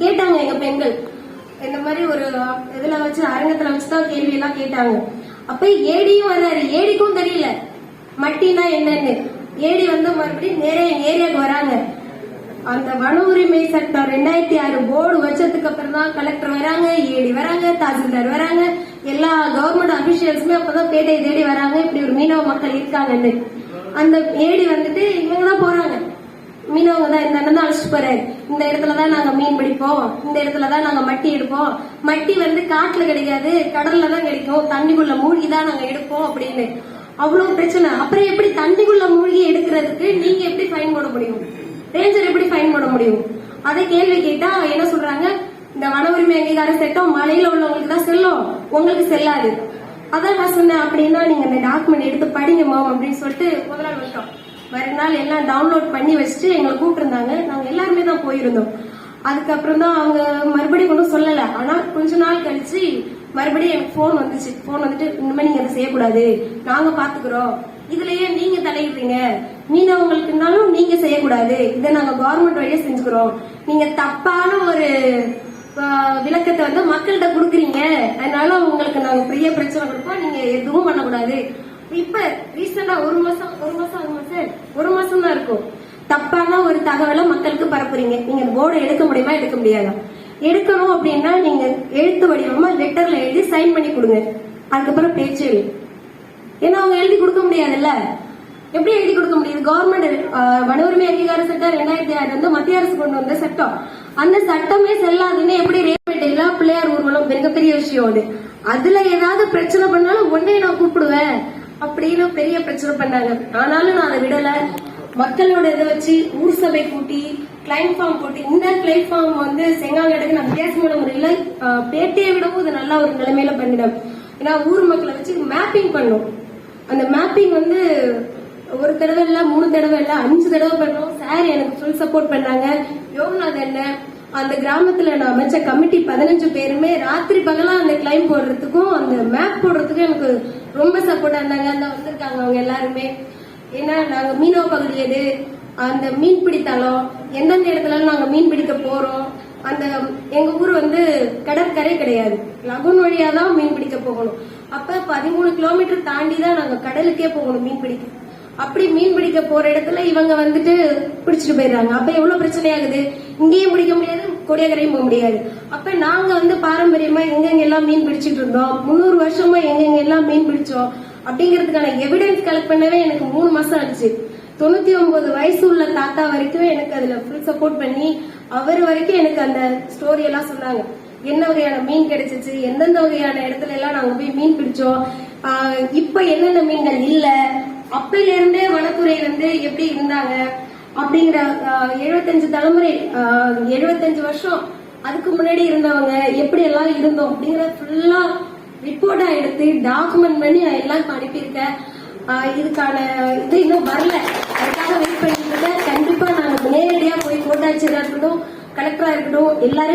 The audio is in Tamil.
கேட்டாங்க எங்க பெண்கள். இந்த மாதிரி ஒரு இதுல வச்சு அரங்கத்துல வச்சு தான் கேள்வி எல்லாம் கேட்டாங்க. அப்ப ஏடியும் வர்றாரு. ஏடிக்கும் தெரியல. மட்டினா என்னன்னு. ஏடி வந்து மறுபடியும் நிறைய ஏரியாவுக்கு வராங்க. அந்த வன உரிமை சட்டம் ரெண்டாயிரத்தி ஆறு போர்டு வச்சதுக்கு அப்புறம் தான் கலெக்டர் வராங்க ஏடி வராங்க தாசில்தார் வராங்க. எல்லா கவர்மெண்ட் அபிஷியல்ஸுமே அப்பதான் பேட்டையை தேடி வராங்க. இப்படி ஒரு மீனவ மக்கள் இருக்காங்கன்னு. அந்த ஏடி வந்துட்டு இவங்க தான் போறாங்க. மீனவங்க அண்ணன் தான் அழைச்சிட்டு போறாரு இந்த இடத்துல தான் நாங்க மீன் பிடிப்போம். இந்த இடத்துல தான் நாங்க மட்டி எடுப்போம். மட்டி வந்து காட்டுல கிடைக்காது கடல்ல தான் கிடைக்கும். தண்ணிக்குள்ள மூழ்கி தான் நாங்க எடுப்போம் அப்படின்னு. அவ்வளவு பிரச்சனை. அப்புறம் எப்படி தண்ணிக்குள்ள மூழ்கி எடுக்கிறதுக்கு நீங்க எப்படி ஃபைன் போட முடியும்? ரேஞ்சர் எப்படி ஃபைன் போட முடியும்? அதை கேள்வி கேட்டா என்ன சொல்றாங்க? இந்த வன உரிமை அங்கீகார சட்டம் மலையில உள்ளவங்களுக்கு தான் செல்லும். உங்களுக்கு செல்லாது. அதான் நான் சொன்னேன் அப்படின்னா நீங்க இந்த டாக்குமெண்ட் எடுத்து படிங்க மாம் அப்படின்னு சொல்லிட்டு முதலாளி நாள் மறுநாள் எல்லாம் டவுன்லோட் பண்ணி வச்சுட்டு எங்களை கூப்பிட்டுருந்தாங்க. நாங்கள் எல்லாருமே தான் போயிருந்தோம். அதுக்கப்புறம் தான் அவங்க மறுபடியும் ஒன்றும் சொல்லலை. ஆனால் கொஞ்ச நாள் கழிச்சு மறுபடியும் எனக்கு ஃபோன் வந்துச்சு. ஃபோன் வந்துட்டு இந்த மாதிரி அதை செய்யக்கூடாது. நாங்கள் பார்த்துக்குறோம் இதுலயே நீங்க தலையிடுறீங்க. மீனவங்களுக்குனாலும் நீங்க செய்யக்கூடாது. இதை நாங்க கவர்மெண்ட் வழியா செஞ்சுக்கிறோம். நீங்க தப்பான ஒரு விளக்கத்தை வந்து மக்கள்கிட்ட கொடுக்குறீங்க. அதனால உங்களுக்கு நாங்க பெரிய பிரச்சனை கொடுப்போம். நீங்க எதுவும் பண்ணக்கூடாது. இப்ப ரீசெண்டா ஒரு மாசம் ஒரு மாசம் ஒரு மாசம் ஒரு மாசம் தான் இருக்கும். தப்பான ஒரு தகவலை மக்களுக்கு பரப்புறீங்க. நீங்க போர்டை எடுக்க முடியுமா எடுக்க முடியாதா? எடுக்கணும் அப்படின்னா நீங்க எழுத்து வடிவமா லெட்டர்ல எழுதி சைன் பண்ணி கொடுங்க. அதுக்கப்புறம் பேச்சு ஏன்னா அவங்க எழுதி கொடுக்க முடியாதுல்ல? எப்படி எழுதி கொடுக்க முடியுது கவர்மெண்ட் வன உரிமை அங்கீகார சட்டம் ரெண்டாயிரத்தி ஆறு வந்து மத்திய அரசு கொண்டு வந்த சட்டம். அந்த சட்டமே செல்லாதுன்னு எப்படி ரேப்பேட்டையில பிள்ளையார் ஊர்வலம் மிகப்பெரிய விஷயம் அது. அதுல ஏதாவது பிரச்சனை பண்ணாலும் உடனே நான் கூப்பிடுவேன். அப்படின்னு பெரிய பிரச்சனை பண்ணாங்க. ஆனாலும் நான் அதை விடல. மக்களோட இதை வச்சு ஊர் சபை கூட்டி கிளைம் ஃபார்ம் போட்டு இந்த கிளைம் ஃபார்ம் வந்து செங்காங்கடுக்கு நான் வித்தியாசமான முறையில் பேட்டையை விடவும் இது நல்லா ஒரு நிலைமையில பண்ணிடும். ஏன்னா ஊர் மக்களை வச்சு மேப்பிங் பண்ணும். அந்த மேப்பிங் வந்து ஒரு தடவை இல்லை மூணு தடவை இல்லை அஞ்சு தடவை பண்ணோம். சார் எனக்கு ஃபுல் சப்போர்ட் பண்ணாங்க. யோகநாத் என்ன அந்த கிராமத்துல நான் அமைச்ச கமிட்டி பதினஞ்சு பேருமே ராத்திரி பகலா அந்த கிளைம் போடுறதுக்கும் அந்த மேப் போடுறதுக்கும் எனக்கு ரொம்ப சப்போர்ட்டா இருந்தாங்க அந்த வந்திருக்காங்க அவங்க எல்லாருமே. ஏன்னா நாங்க மீனவ பகுதி எது? அந்த மீன் பிடித்தளம் எந்தெந்த இடத்துல நாங்க மீன் பிடிக்க போறோம்? அந்த எங்க ஊர் வந்து கடற்கரை கிடையாது. லகுன் வழியா தான் மீன் பிடிக்க போகணும். அப்ப பதிமூணு கிலோமீட்டர் தாண்டி தான் நாங்க கடலுக்கே போகணும் மீன் பிடிக்க. அப்படி மீன் பிடிக்க போற இடத்துல இவங்க வந்துட்டு பிடிச்சிட்டு போயிடுறாங்க. அப்ப எவ்வளவு பிரச்சனையாகுது? இங்கேயும் பிடிக்க முடியாது கொடியக்கரையும் போக முடியாது. அப்ப நாங்க வந்து பாரம்பரியமா எங்கெங்க எல்லாம் மீன் பிடிச்சிட்டு இருந்தோம்? முந்நூறு வருஷமா எங்கெங்க எல்லாம் மீன் பிடிச்சோம்? அப்படிங்கிறதுக்கான எவிடன்ஸ் கலெக்ட் பண்ணவே எனக்கு மூணு மாசம் ஆச்சு. தொண்ணூத்தி ஒன்பது வயசு உள்ள தாத்தா வரைக்கும் எனக்கு அதுல ஃபுல் சப்போர்ட் பண்ணி அவர் வரைக்கும் எனக்கு அந்த ஸ்டோரி எல்லாம் சொன்னாங்க. என்ன வகையான மீன் கிடைச்சிச்சு எந்தெந்த வகையான இடத்துல எல்லாம் நாங்க போய் மீன் பிடிச்சோம் இப்ப என்னென்ன மீன்கள் இல்ல அப்பையில இருந்தே வனத்துறை வந்து எப்படி இருந்தாங்க அப்படிங்கிற எழுபத்தஞ்சு தலைமுறை எழுபத்தஞ்சு வருஷம் அதுக்கு முன்னாடி இருந்தவங்க எப்படி எல்லாம் இருந்தோம் அப்படிங்கிற ஃபுல்லா ரிப்போர்ட்டா எடுத்து டாக்குமெண்ட் பண்ணி நான் எல்லாருக்கும் அனுப்பியிருக்கேன் இதுக்கான இது இன்னும் வரல. அதுக்காக வெயிட் பண்ணிட்டு இருக்கேன். கண்டிப்பா நாங்க நேரடியா போய் கோட்டாட்சியரா இருக்கட்டும் கலெக்டரா இருக்கட்டும் எல்லாரும்